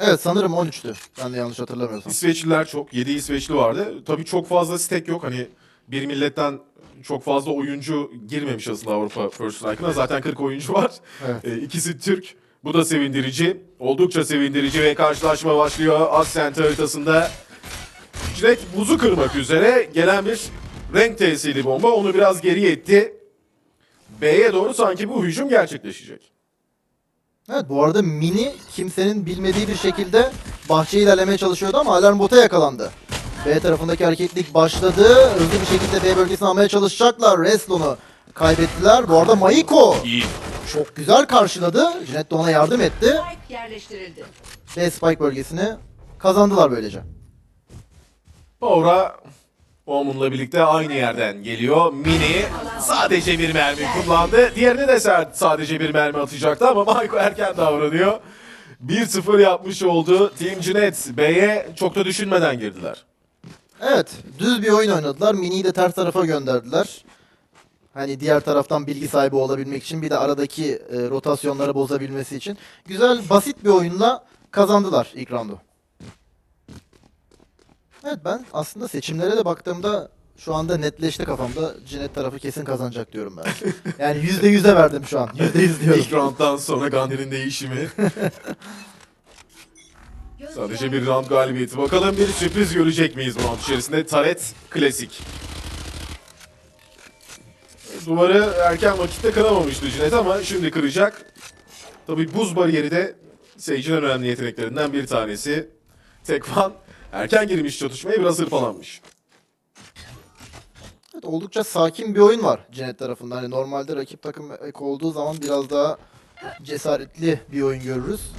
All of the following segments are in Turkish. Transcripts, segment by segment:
Evet sanırım 13'tü. Ben de yanlış hatırlamıyorsam. İsveçliler çok. 7 İsveçli vardı. Tabii çok fazla stek yok. Hani bir milletten çok fazla oyuncu girmemiş aslında Avrupa First Strike'ına. Zaten 40 oyuncu var. Evet. E, ikisi Türk. Bu da sevindirici. Oldukça sevindirici ve karşılaşma başlıyor. Ascent haritasında. Jilet buzu kırmak üzere gelen bir renk tesiri bomba. Onu biraz geri etti. B'ye doğru sanki bu hücum gerçekleşecek. Evet bu arada Mini kimsenin bilmediği bir şekilde bahçeye ilerlemeye çalışıyordu ama alarm bota yakalandı. B tarafındaki hareketlik başladı. Hızlı bir şekilde B bölgesini almaya çalışacaklar. Reslon'u kaybettiler. Bu arada Maiko İyi. çok güzel karşıladı. Jinet de ona yardım etti. Spike yerleştirildi. B Spike bölgesini kazandılar böylece. Power'a Omen'la birlikte aynı yerden geliyor. Mini sadece bir mermi kullandı. Diğerine de sadece bir mermi atacaktı ama Marco erken davranıyor. 1-0 yapmış oldu. Team Cinet B'ye çok da düşünmeden girdiler. Evet, düz bir oyun oynadılar. Mini'yi de ters tarafa gönderdiler. Hani diğer taraftan bilgi sahibi olabilmek için bir de aradaki e, rotasyonları bozabilmesi için. Güzel, basit bir oyunla kazandılar ilk roundu. Evet ben aslında seçimlere de baktığımda şu anda netleşti kafamda. Cinet tarafı kesin kazanacak diyorum ben. Yani yüzde yüze verdim şu an. Yüzde yüz diyorum. İlk rounddan sonra Gandhi'nin değişimi. Sadece bir round galibiyeti. Bakalım bir sürpriz görecek miyiz bu round içerisinde? Taret klasik. Duvarı erken vakitte kıramamıştı Cinet ama şimdi kıracak. Tabii buz bariyeri de Sage'in önemli yeteneklerinden bir tanesi. Tekvan erken girmiş çatışmaya biraz hırpalanmış. Evet, oldukça sakin bir oyun var Cinet tarafından. Hani normalde rakip takım ek olduğu zaman biraz daha cesaretli bir oyun görürüz.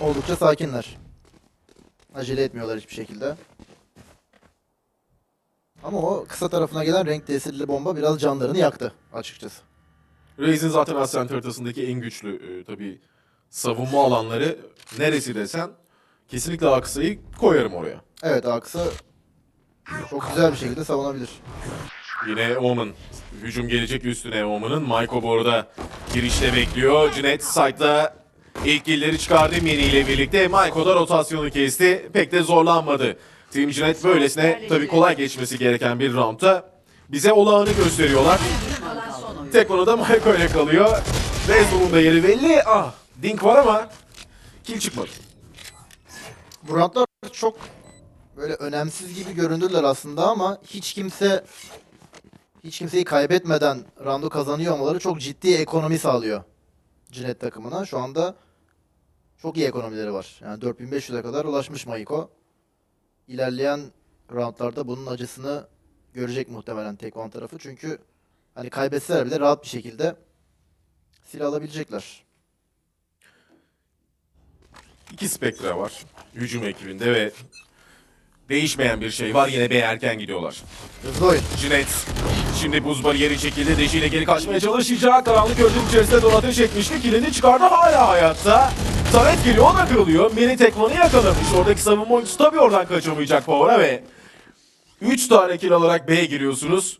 Oldukça sakinler. Acele etmiyorlar hiçbir şekilde. Ama o kısa tarafına gelen renk tesirli bomba biraz canlarını yaktı açıkçası. Raze'in zaten Ascent haritasındaki en güçlü e, tabii savunma alanları neresi desen kesinlikle Aksa'yı koyarım oraya. Evet Aksı çok güzel bir şekilde savunabilir. Yine Omen. Hücum gelecek üstüne Omen'ın. Maiko bu arada girişte bekliyor. Cinet site'da ilk killeri çıkardı Mini ile birlikte. Maiko da rotasyonu kesti. Pek de zorlanmadı. Team Cinet böylesine tabii kolay geçmesi gereken bir roundda bize olağanı gösteriyorlar. Tek da Maiko ile kalıyor. Rezon'un da yeri belli. Ah Dink var ama kill çıkmadı. Bu roundlar çok böyle önemsiz gibi göründüler aslında ama hiç kimse hiç kimseyi kaybetmeden roundu kazanıyor olmaları çok ciddi ekonomi sağlıyor Cinet takımına. Şu anda çok iyi ekonomileri var. Yani 4500'e kadar ulaşmış Maiko. İlerleyen roundlarda bunun acısını görecek muhtemelen Tekvan tarafı. Çünkü hani kaybetseler bile rahat bir şekilde silah alabilecekler. İki Spectre var hücum ekibinde ve değişmeyen bir şey var. Yine B erken gidiyorlar. Hızlı oyun. Cinet şimdi buz bariyeri çekildi. Deji ile geri kaçmaya çalışacak. Karanlık gördüğüm içerisinde donatı çekmişti. Kilini çıkardı hala hayatta. Taret geliyor o da kırılıyor. Mini Tekman'ı yakalamış. Oradaki savunma oyuncusu tabii oradan kaçamayacak Power'a ve 3 tane kill alarak B'ye giriyorsunuz.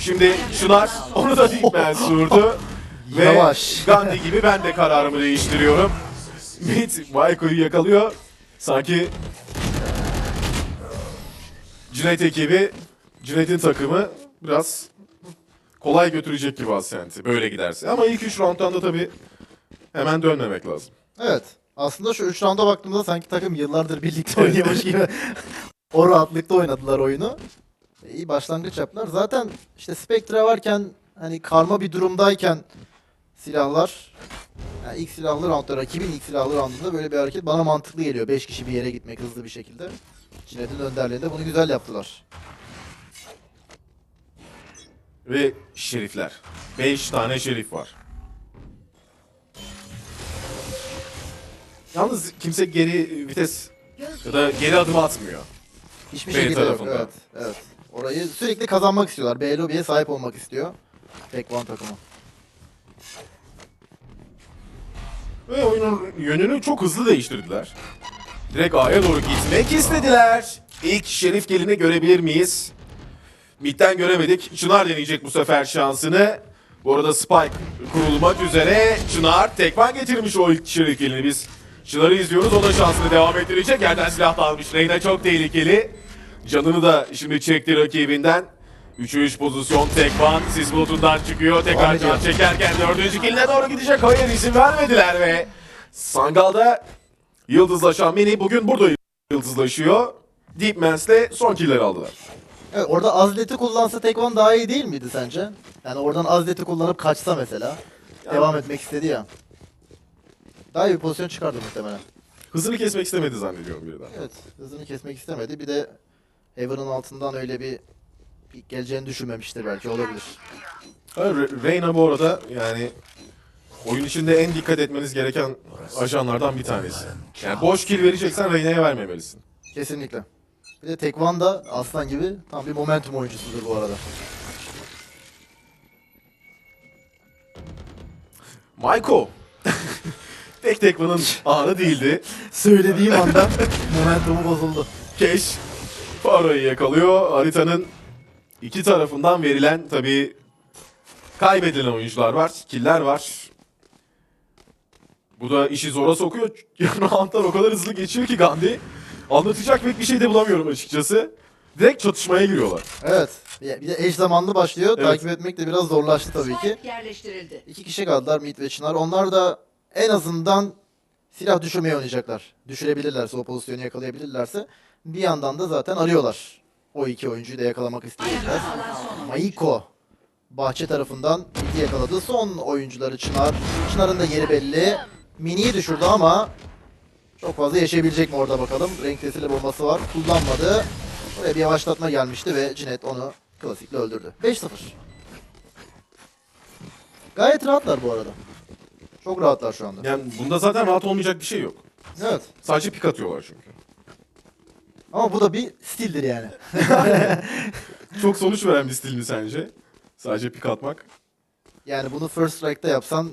Şimdi Çınar onu da Dinkman sürdü. Ve Yavaş. Gandhi gibi ben de kararımı değiştiriyorum. Mid Maiko'yu yakalıyor. Sanki Cüneyt ekibi, Cüneyt'in takımı biraz kolay götürecek gibi Ascent'i böyle giderse. Ama ilk 3 round'dan da tabii hemen dönmemek lazım. Evet. Aslında şu 3 rounda baktığımda sanki takım yıllardır birlikte oynuyormuş gibi. o rahatlıkta oynadılar oyunu. İyi başlangıç yaptılar. Zaten işte Spectre varken hani karma bir durumdayken silahlar yani ilk silahlı roundda rakibin ilk silahlı roundunda böyle bir hareket bana mantıklı geliyor. 5 kişi bir yere gitmek hızlı bir şekilde. Cinet'in önderliğinde bunu güzel yaptılar. Ve şerifler. 5 tane şerif var. Yalnız kimse geri vites ya da geri adım atmıyor. Hiçbir B şekilde yok. tarafında. Evet, evet. Orayı sürekli kazanmak istiyorlar. B lobiye sahip olmak istiyor. Tek one takımı. Ve oyunun yönünü çok hızlı değiştirdiler. Direkt A'ya doğru gitmek istediler. İlk Şerif gelini görebilir miyiz? Mid'den göremedik. Çınar deneyecek bu sefer şansını. Bu arada Spike kurulmak üzere. Çınar tekman getirmiş o ilk Şerif gelini. Biz Çınar'ı izliyoruz. O da şansını devam ettirecek. Yerden silah da almış. Reyna çok tehlikeli. Canını da şimdi çekti rakibinden. 3'ü 3 pozisyon Tekvan sis bulutundan çıkıyor. Tekrar can çekerken dördüncü kiline doğru gidecek. Hayır izin vermediler ve Sangal'da yıldızlaşan Mini bugün burada yıldızlaşıyor. Deepmans'le son killleri aldılar. Evet, orada azleti kullansa Tekvan daha iyi değil miydi sence? Yani oradan azleti kullanıp kaçsa mesela. Devam etmek istedi ya. Daha iyi bir pozisyon çıkardı muhtemelen. Hızını kesmek istemedi zannediyorum birden. Evet, hızını kesmek istemedi. Bir de Heaven'ın altından öyle bir geleceğini düşünmemiştir belki olabilir. Ha, Re- Reyna bu arada yani oyun içinde en dikkat etmeniz gereken ajanlardan bir tanesi. Yani boş kill vereceksen Reyna'ya vermemelisin. Kesinlikle. Bir de Tekvan da aslan gibi tam bir momentum oyuncusudur bu arada. Maiko. Tek Tekvan'ın anı değildi. Söylediğim anda momentumu bozuldu. Keş Faro'yu yakalıyor. Haritanın iki tarafından verilen tabii kaybedilen oyuncular var, killer var. Bu da işi zora sokuyor. Roundlar o kadar hızlı geçiyor ki Gandhi. Anlatacak pek bir şey de bulamıyorum açıkçası. Direkt çatışmaya giriyorlar. Evet. Bir de eş zamanlı başlıyor. Evet. Takip etmek de biraz zorlaştı tabii ki. Yerleştirildi. İki kişi kaldılar Mid ve Çınar. Onlar da en azından silah düşürmeye oynayacaklar. Düşürebilirlerse, o pozisyonu yakalayabilirlerse. Bir yandan da zaten arıyorlar. O iki oyuncuyu da yakalamak oyuncu. Maiko bahçe tarafından Mid'i yakaladı. Son oyuncuları Çınar. Çınar'ın da yeri belli. Mini'yi düşürdü ama çok fazla yaşayabilecek mi orada bakalım. Renk tesiri bombası var. Kullanmadı. Buraya bir yavaşlatma gelmişti ve Cinet onu klasikle öldürdü. 5-0. Gayet rahatlar bu arada. Çok rahatlar şu anda. Yani bunda zaten rahat olmayacak bir şey yok. Evet. Sadece pik atıyorlar çünkü. Ama bu da bir stildir yani. Çok sonuç veren bir stil mi sence? Sadece pik atmak. Yani bunu First Strike'da yapsan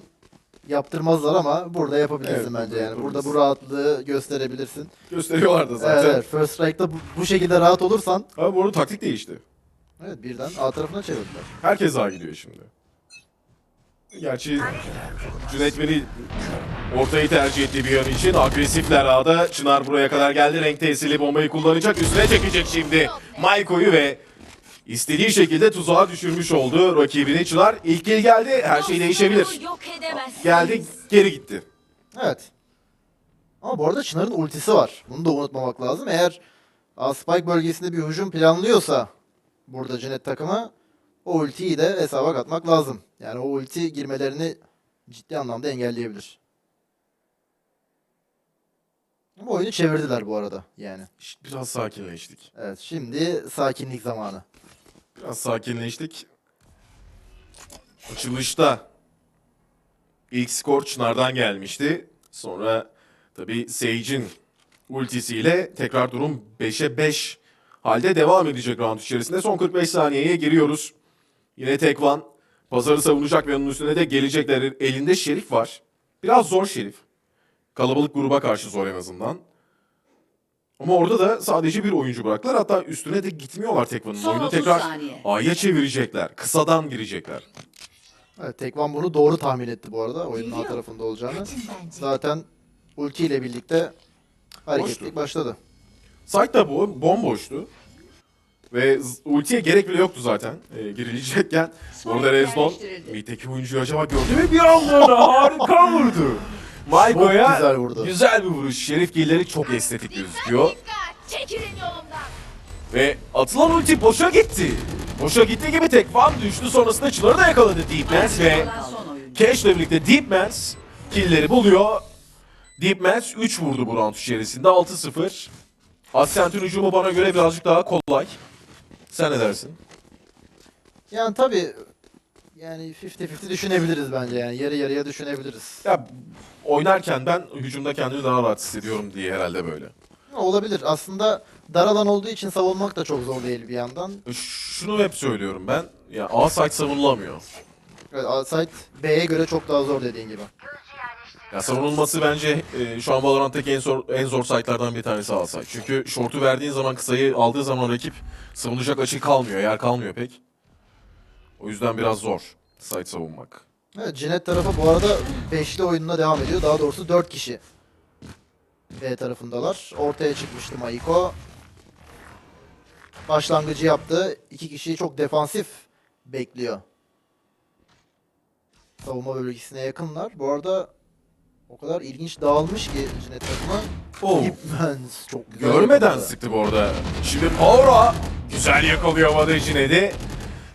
yaptırmazlar ama burada yapabilirsin Evet, bence burada yani. Burada bu yapabilirsin. rahatlığı gösterebilirsin. Gösteriyorlar da zaten. evet. First Strike'da bu, bu şekilde rahat olursan Ama bu arada taktik değişti. evet birden A tarafına çevirdiler. Herkes A gidiyor şimdi. Gerçi Cüneyt Veli ortayı tercih etti bir an için. Agresifler A'da. Çınar buraya kadar geldi. Renk tesirli bombayı kullanacak. Üstüne çekecek şimdi Maiko'yu ve istediği şekilde tuzağa düşürmüş oldu rakibini. Çınar ilk el geldi. Her şey değişebilir. Geldi geri gitti. Evet. Ama bu arada Çınar'ın ultisi var. Bunu da unutmamak lazım. Eğer A Spike bölgesinde bir hücum planlıyorsa burada Cinet takımı o ultiyi de hesaba katmak lazım. Yani o ulti girmelerini ciddi anlamda engelleyebilir. Ama oyunu çevirdiler bu arada yani. Biraz sakinleştik. Evet şimdi sakinlik zamanı. Biraz sakinleştik. Açılışta ilk skor Çınar'dan gelmişti. Sonra tabii Sage'in ultisiyle tekrar durum 5'e 5 halde devam edecek round içerisinde. Son 45 saniyeye giriyoruz. Yine Tekvan pazarı savunacak ve onun üstüne de gelecekler. Elinde Şerif var. Biraz zor Şerif. Kalabalık gruba karşı zor en azından. Ama orada da sadece bir oyuncu bıraktılar. Hatta üstüne de gitmiyorlar Tekvan'ın. Son Oyunu 30 tekrar saniye. A'ya çevirecekler. Kısadan girecekler. Evet Tekvan bunu doğru tahmin etti bu arada oyunun A tarafında olacağını. Zaten ulti ile birlikte hareketlik Boştu. başladı. Site da bu. Bomboştu. Ve z- ultiye gerek bile yoktu zaten. E, girilecekken. Orada Rezdon yerleştirildi. mid'deki oyuncuyu acaba gördü ve bir anlığına harika vurdu. Maiko'ya Çok güzel vurdu. güzel bir vuruş. Şerif gilleri çok estetik gözüküyor. Çekilin yolumdan. Ve atılan ulti boşa gitti. Boşa gitti gibi Tekvan düştü. Sonrasında Çınar'ı da yakaladı Deepmans ve. Cash'le birlikte Deepmans killleri buluyor. Deepmans 3 vurdu bu round içerisinde 6-0. Ascent'in hücumu bana göre birazcık daha kolay. Sen ne dersin? Yani tabii yani 50-50 düşünebiliriz bence yani yarı yarıya düşünebiliriz. Ya oynarken ben hücumda kendimi daha rahat hissediyorum diye herhalde böyle. Olabilir. Aslında dar alan olduğu için savunmak da çok zor değil bir yandan. Şunu hep söylüyorum ben. Ya A site savunulamıyor. Evet, site B'ye göre çok daha zor dediğin gibi. Ya savunulması bence e, şu an Valorant'taki en zor en zor site'lardan bir tanesi A site. Çünkü short'u verdiğin zaman kısayı aldığı zaman rakip savunacak açı kalmıyor, yer kalmıyor pek. O yüzden biraz zor site savunmak. Evet, Cinet tarafı bu arada beşli oyununa devam ediyor. Daha doğrusu 4 kişi B tarafındalar. Ortaya çıkmıştı Maiko. Başlangıcı yaptı. İki kişi çok defansif bekliyor. Savunma bölgesine yakınlar. Bu arada o kadar ilginç dağılmış ki Cinet takımı. Oo. Gitmez. Çok güzel Görmeden yakaladı. sıktı bu arada. Şimdi Power'a güzel yakalıyor havada Jined'i.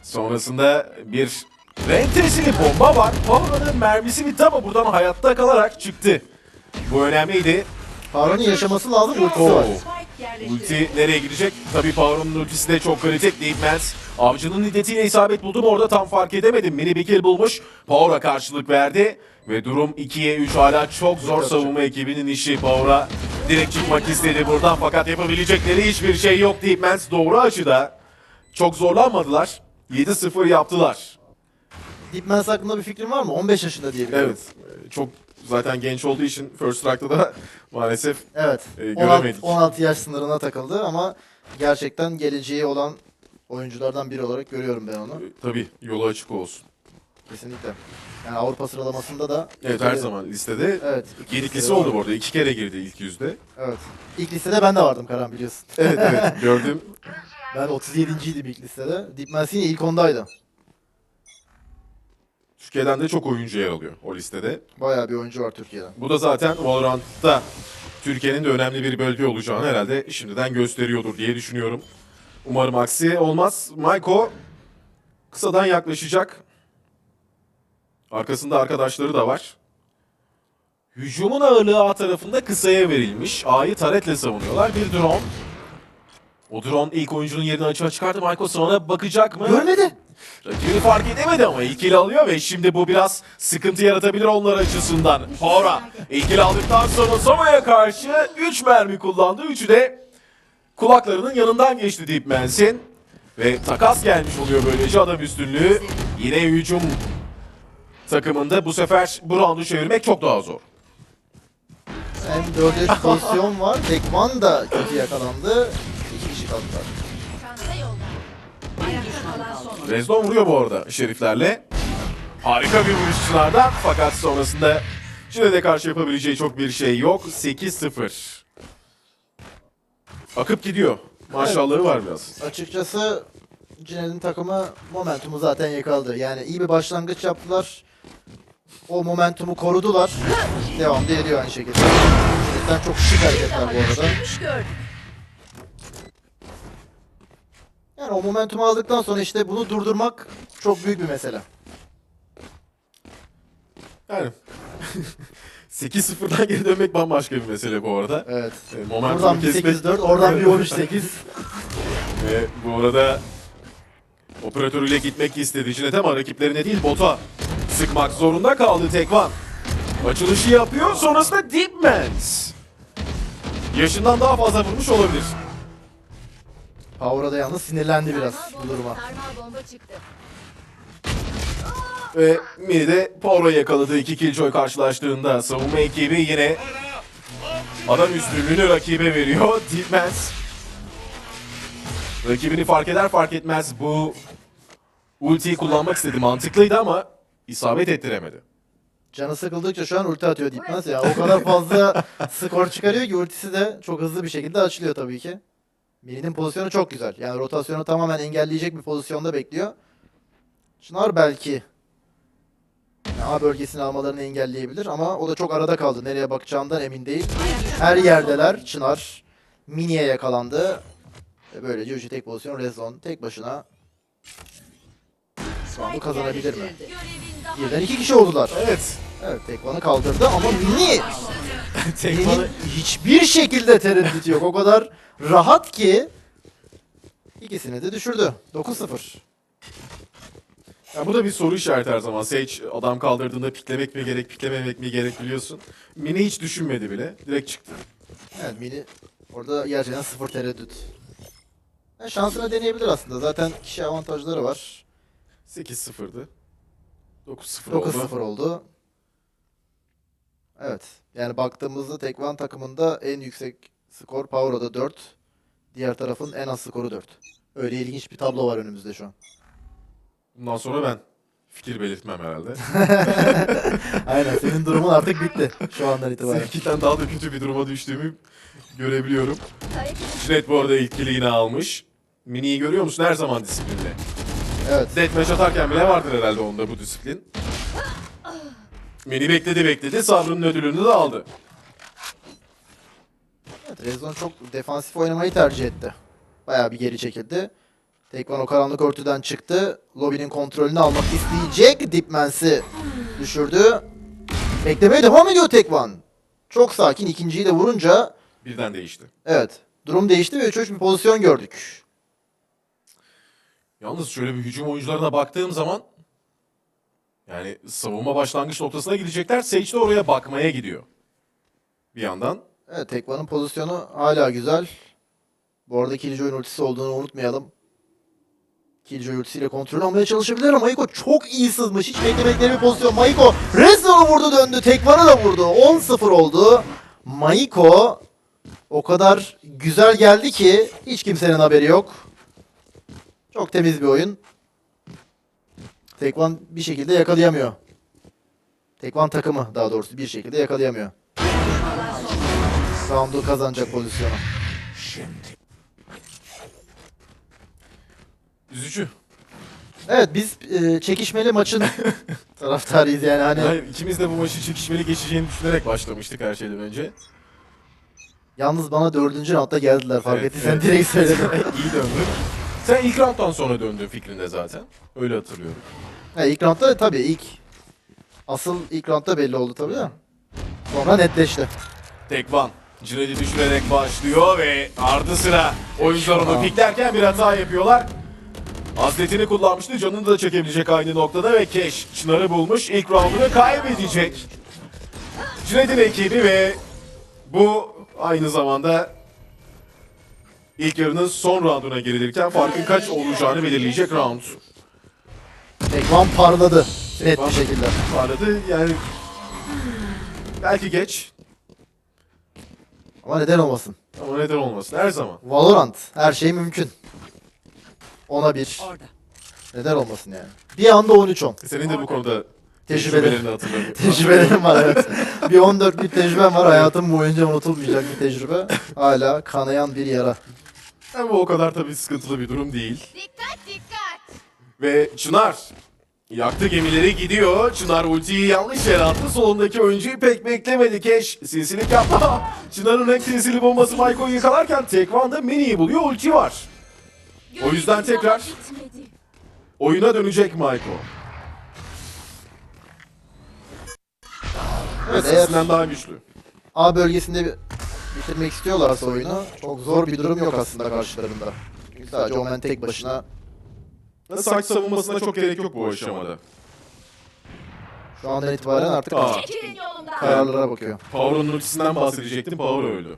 Sonrasında bir rentesili bomba var. Power'ın mermisi bitti ama buradan hayatta kalarak çıktı. Bu önemliydi. Harun'un yaşaması lazım. Ultisi Oo. var. Ulti nereye gidecek? Tabii Power'ın ultisi de çok kritik. Deepmans avcının iddetiyle isabet buldum orada tam fark edemedim. Mini bir kill bulmuş. Power'a karşılık verdi. Ve durum 2'ye 3 hala çok zor savunma ekibinin işi. Power'a direkt çıkmak istedi buradan fakat yapabilecekleri hiçbir şey yok. Deepmans doğru açıda. Çok zorlanmadılar. 7-0 yaptılar. Deepmans hakkında bir fikrin var mı? 15 yaşında diye biliyorum. Evet. Çok zaten genç olduğu için First Strike'da da maalesef Evet. E, 16, göremedik. 16 yaş sınırına takıldı ama gerçekten geleceği olan oyunculardan biri olarak görüyorum ben onu. e, tabii yolu açık olsun. Kesinlikle. Yani Avrupa sıralamasında da Evet her zaman listede Evet. Yediklisi oldu bu arada. İki kere girdi ilk yüzde. Evet. İlk listede ben de vardım Karan biliyorsun. Evet evet gördüm. Ben 37.ydim ilk listede. Deepmans yine ilk 10'daydı. Türkiye'den de çok oyuncu yer alıyor o listede. Bayağı bir oyuncu var Türkiye'den. Bu da zaten Valorant'ta Türkiye'nin de önemli bir bölge olacağını herhalde şimdiden gösteriyordur diye düşünüyorum. Umarım aksi olmaz. Maiko kısadan yaklaşacak. Arkasında arkadaşları da var. Hücumun ağırlığı A tarafında kısaya verilmiş. A'yı taretle savunuyorlar. Bir drone. O drone ilk oyuncunun yerini açığa çıkardı. Maiko sonra bakacak mı? Görmedi. Rakibini fark edemedi ama ilkili alıyor ve şimdi bu biraz sıkıntı yaratabilir onlar açısından. Power'a ilkili aldıktan sonra Soma'ya karşı 3 mermi kullandı. Üçü de kulaklarının yanından geçti Deepmans'in. Ve takas gelmiş oluyor böylece adam üstünlüğü. Yine hücum takımında bu sefer bu roundu çevirmek çok daha zor. Hem 4'e 3 pozisyon var. Tekman da kötü yakalandı. Kaldılar. Rezdon vuruyor bu arada şeriflerle. Harika bir vuruş Çınar'dan fakat sonrasında Çin'e de karşı yapabileceği çok bir şey yok. 8-0. Akıp gidiyor. Maşallahı var biraz. Açıkçası Cinel'in takımı momentumu zaten yakaladı. Yani iyi bir başlangıç yaptılar. O momentumu korudular. Devam da ediyor aynı şekilde. Cinel'den çok şık hareketler bu arada. Güç gördük. Yani o momentumu aldıktan sonra işte bunu durdurmak çok büyük bir mesele. Yani 8-0'dan geri dönmek bambaşka bir mesele bu arada. Evet. E, momentumu Buradan bir kesmek- 8-4, oradan bir 13-8. Ve bu arada operatörüyle gitmek istedi Cinet ama rakiplerine değil bota sıkmak zorunda kaldı Tekvan. Açılışı yapıyor sonrasında Deepmans. Yaşından daha fazla vurmuş olabilir. Power'a da yalnız sinirlendi biraz bu duruma. Sarmal bomba çıktı. Ve Mini de Power'ı yakaladı iki Killjoy karşılaştığında. Savunma ekibi yine adam üstünlüğünü rakibe veriyor. Deepmans rakibini fark eder fark etmez bu ultiyi kullanmak istedi. Mantıklıydı ama isabet ettiremedi. Canı sıkıldıkça şu an ulti atıyor Deepmans ya. O kadar fazla skor çıkarıyor ki ultisi de çok hızlı bir şekilde açılıyor tabii ki. Mini'nin pozisyonu çok güzel. Yani rotasyonu tamamen engelleyecek bir pozisyonda bekliyor. Çınar belki yani A bölgesini almalarını engelleyebilir ama o da çok arada kaldı. Nereye bakacağından emin değil. Her yerdeler. Çınar Mini'ye yakalandı. Ve böylece üçü tek pozisyon Rezon tek başına bu kazanabilir mi? Birden iki kişi oldular. Evet. Evet Tekvan'ı kaldırdı ama Mini Mini'nin hiçbir şekilde tereddüt yok. O kadar rahat ki ikisini de düşürdü. 9-0. Ya bu da bir soru işareti her zaman. Sage adam kaldırdığında piklemek mi gerek, piklememek mi gerek biliyorsun. Mini hiç düşünmedi bile. Direkt çıktı. Evet Mini orada gerçekten sıfır tereddüt. Yani şansını deneyebilir aslında. Zaten kişi avantajları var. 8-0'dı. 9-0 oldu. 9-0 oldu. Evet. Yani baktığımızda Tekvan takımında en yüksek skor Power'da 4. Diğer tarafın en az skoru 4. Öyle ilginç bir tablo var önümüzde şu an. Bundan sonra ben Fikir belirtmem herhalde. Aynen senin durumun artık bitti şu andan itibaren. Seninkinden daha da kötü bir duruma düştüğümü görebiliyorum. Jinet bu arada ilk kill'i yine almış. Mini'yi görüyor musun? Her zaman disiplinli. Evet. Deathmatch atarken bile vardır herhalde onda bu disiplin. Mini bekledi bekledi. Sabrının ödülünü de aldı. evet Rezon çok defansif oynamayı tercih etti. Bayağı bir geri çekildi. Tekvan o karanlık örtüden çıktı. Lobinin kontrolünü almak isteyecek. Dipmens'i düşürdü. Beklemeye devam ediyor Tekvan. Çok sakin. ikinciyi de vurunca Birden değişti. evet durum değişti ve 3-3 bir pozisyon gördük. Yalnız şöyle bir hücum oyuncularına baktığım zaman yani savunma başlangıç noktasına gidecekler. Sage de oraya bakmaya gidiyor. Bir yandan. Evet Tekvan'ın pozisyonu hala güzel. Bu arada Killjoy'un ultisi olduğunu unutmayalım. Killjoy ultisiyle kontrol almaya çalışabilir ama Maiko çok iyi sızmış. Hiç beklemedikleri bir pozisyon. Maiko Rezon'u vurdu döndü. Tekvan'ı da vurdu. 10-0 oldu. Maiko o kadar güzel geldi ki hiç kimsenin haberi yok. Çok temiz bir oyun. Tekvan bir şekilde yakalayamıyor. Tekvan takımı daha doğrusu bir şekilde yakalayamıyor. Round'u kazanacak pozisyonu. Üzücü. Evet biz e, çekişmeli maçın taraftarıyız yani hani Hayır, ikimiz de bu maçı çekişmeli geçeceğini düşünerek başlamıştık her şeyden önce. yalnız bana dördüncü roundda geldiler fark Evet, ettiysen evet. direkt söyledim. İyi döndün. Sen ilk rounddan sonra döndün fikrinde zaten. Öyle hatırlıyorum. ha, ilk roundda tabii ilk asıl ilk roundda belli oldu tabii de. Sonra netleşti. Tekvan. Cinedi düşürerek başlıyor ve ardı sıra oyuncular onu piklerken bir hata yapıyorlar. Hazretini kullanmıştı. Canını da çekebilecek aynı noktada ve Keş Çınar'ı bulmuş. İlk roundunu kaybedecek. Cined'in ekibi ve bu aynı zamanda ilk yarının son rounduna girilirken farkın kaç olacağını belirleyecek round. Tekvan parladı net bir şekilde. Parladı yani belki geç Ama neden olmasın? ama neden olmasın her zaman. Valorant her şey mümkün. Ona bir. Orada. Neden olmasın yani? Bir anda 13-10. Senin de bu konuda Hatırlıyorum. Tecrübelerim var evet. bir 14 bir tecrübem var. Hayatım boyunca unutulmayacak bir tecrübe. Hala kanayan bir yara. Ama o kadar tabii sıkıntılı bir durum değil. Dikkat dikkat. Ve Çınar yaktı gemileri gidiyor. Çınar ultiyi yanlış yere attı. Solundaki oyuncuyu pek beklemedi. Keş sinsilik yaptı. Çınar'ın renk sinsili bombası Maiko'yu yakalarken Tekvan'da Mini'yi buluyor. Ulti var. O yüzden tekrar oyuna dönecek Maiko. Evet, eğer Eskisinden daha güçlü. A bölgesinde bir- bitirmek istiyorlarsa oyunu çok zor bir durum yok aslında karşılarında. Çünkü sadece Omen tek başına Saç savunmasına çok gerek yok bu aşamada. şu andan itibaren artık Aa. Çekilin yolumdan. kararlara bakıyor. Power'ın ultisinden bahsedecektim. Power öldü.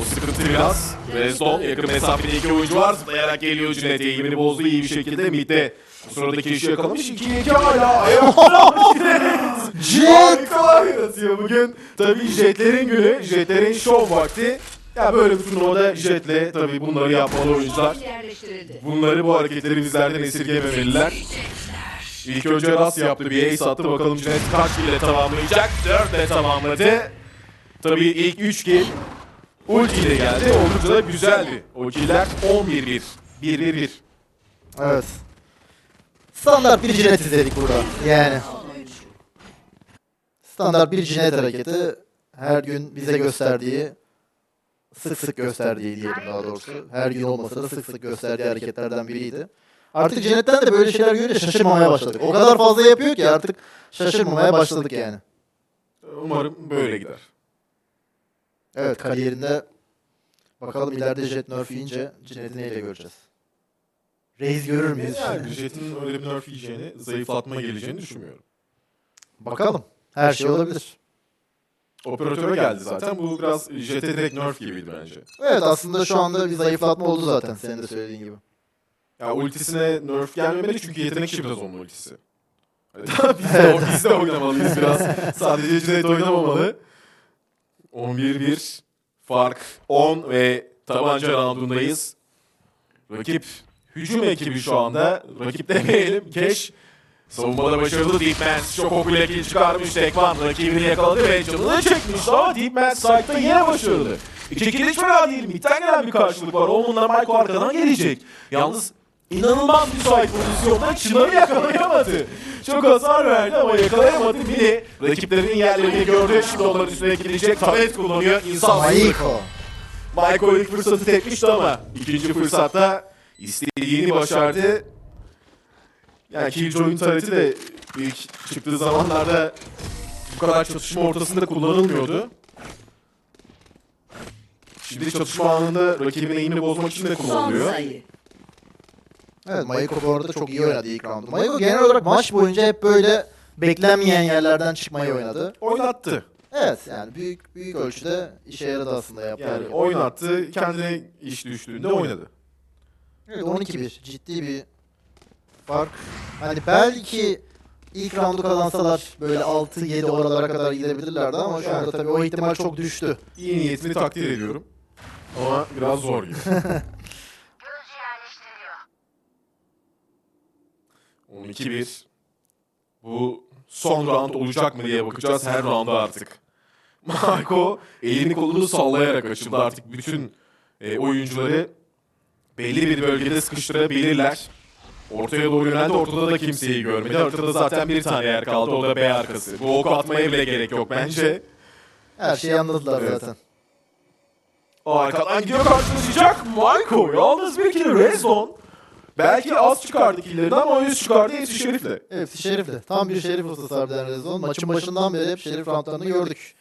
Bu sıkıntı biraz. Redstone yakın mesafede iki oyuncu var. Zıplayarak geliyor Cüneyt. Eğimini bozdu iyi bir şekilde. Mid'de sıradaki işi yakalamış. 2'ye 2 hala. Ayakta Jet! Yaratıyor bugün. Tabii jetlerin günü. Jetlerin şov vakti. Ya böyle bir turnuvada jetle tabii bunları yapmalı oyuncular. Yerleştirildi. Bunları bu hareketleri bizlerden esirgememeliler. İlk önce Ras yaptı bir ace attı bakalım Cüneyt kaç ile tamamlayacak? 4 ile tamamladı. Tabii ilk 3 kill ulti ile geldi. Oldukça da güzeldi. O killer 11-1. 1-1-1. Evet. Standart bir cinet izledik burada. Yani standart bir cinet hareketi her gün bize gösterdiği sık sık gösterdiği diyelim daha doğrusu. Her gün olmasa da sık sık gösterdiği hareketlerden biriydi. Artık Cennet'ten de böyle şeyler görünce şaşırmamaya başladık. O kadar fazla yapıyor ki artık şaşırmamaya başladık yani. Umarım böyle gider. Evet kariyerinde bakalım ileride Jet Nerf yiyince Cennet'i neyle göreceğiz. Reis görür müyüz? Yani Jet'in öyle bir nerf yiyeceğini, zayıflatma geleceğini düşünmüyorum. Bakalım. Her şey olabilir. Operatöre geldi zaten. Bu biraz Jet'e direkt nerf gibiydi bence. Evet aslında şu anda bir zayıflatma oldu zaten senin de söylediğin gibi. Ya ultisine nerf gelmemeli çünkü yetenek biraz onun ultisi. Hani biz de, biz de oynamalıyız biraz. Sadece Cüneyt oynamamalı. 11-1 fark 10 ve tabanca roundundayız. Rakip hücum ekibi şu anda. Rakip demeyelim. Keş Savunmada başarılı Deepmans. Çok okuyla kill çıkarmış Tekvan. Rakibini yakaladı ve canını çekmiş ama Deepmans site'da yine başarılı. İki kill hiç fena değil. Mid'den gelen bir karşılık var. Omen'la Michael arkadan gelecek. Yalnız inanılmaz bir site pozisyonda Çınar'ı yakalayamadı. Çok hasar verdi ama yakalayamadı. Mini rakiplerinin yerlerini gördü. Şimdi onların üstüne gidecek. Taret kullanıyor. İnsan Maiko. Michael ilk fırsatı tepmişti ama ikinci fırsatta istediğini başardı. Yani Killjoy'un tareti de ilk çıktığı zamanlarda bu kadar çatışma ortasında kullanılmıyordu. Şimdi çatışma anında rakibin eğimini bozmak için de kullanılıyor. Evet Maiko bu arada çok iyi oynadı ilk roundu. Maiko genel olarak maç boyunca hep böyle beklenmeyen yerlerden çıkmayı oynadı. Oynattı. Evet yani büyük büyük ölçüde işe yaradı aslında yaptığı. Yani oynattı, kendine iş düştüğünde oynadı. Evet 12-1 ciddi bir fark. Hani belki ilk roundu kazansalar böyle 6-7 oralara kadar gidebilirlerdi ama şu anda tabii o ihtimal çok düştü. İyi niyetini takdir ediyorum. Ama biraz zor gibi. 12-1. Bu son round olacak mı diye bakacağız her rounda artık. Marco elini kolunu sallayarak açıldı artık bütün e, oyuncuları belli bir bölgede sıkıştırabilirler. Ortaya doğru yöneldi. Ortada da kimseyi görmedi. Ortada zaten bir tane yer kaldı. O da B arkası. Bu ok atmaya bile gerek yok bence. Her şeyi anladılar zaten. O arkadan gidiyor karşılaşacak. Marco yalnız bir kill Rezon. Belki az çıkardı killerinden ama 100 çıkardı hepsi şerifle. Hepsi şerifli. Tam bir şerif ustası harbiden Rezon. Maçın başından beri hep şerif roundlarını gördük.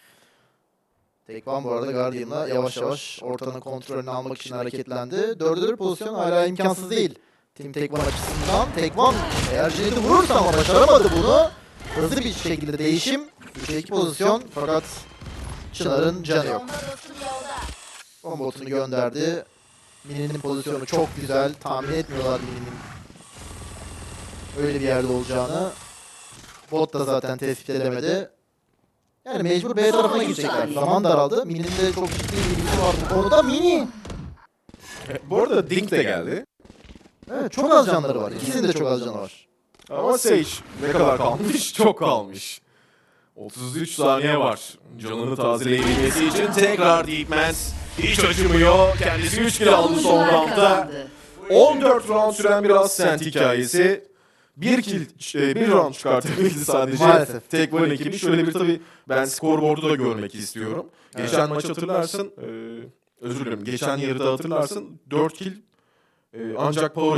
Tekvan bu arada Guardian'la yavaş yavaş ortanın kontrolünü almak için hareketlendi. Dört pozisyon hala imkansız değil. Team Tekvan açısından. Tekvan eğer Jet'i vurursa ama başaramadı bunu. Hızlı bir şekilde değişim. 3'e 2 pozisyon fakat Çınar'ın canı yok. Bombotunu gönderdi. Mini'nin pozisyonu çok güzel. Tahmin etmiyorlar Mini'nin öyle bir yerde olacağını. Bot da zaten tespit edemedi. Yani mecbur B tarafına gidecekler. Zaman daraldı. Mini'nin de çok ciddi bir ilgisi var bu konuda. Mini! Bu arada Dink de geldi. Evet çok az canları var. İkisinin de çok az canı var. Ama Sage ne kadar kalmış? Çok kalmış. 33 saniye var. Canını tazeleyebilmesi için tekrar Deepmans hiç acımıyor. Kendisi 3 kill aldı son roundda. kazandı. 14 round süren bir Ascent hikayesi. Bir kill, e, bir round çıkartabildi sadece. Maalesef. Tek one ekibi. Şöyle bir tabii ben skorboardu da görmek istiyorum. Geçen maç hatırlarsın, e, özür dilerim, geçen yarıda hatırlarsın 4 kill e, ancak power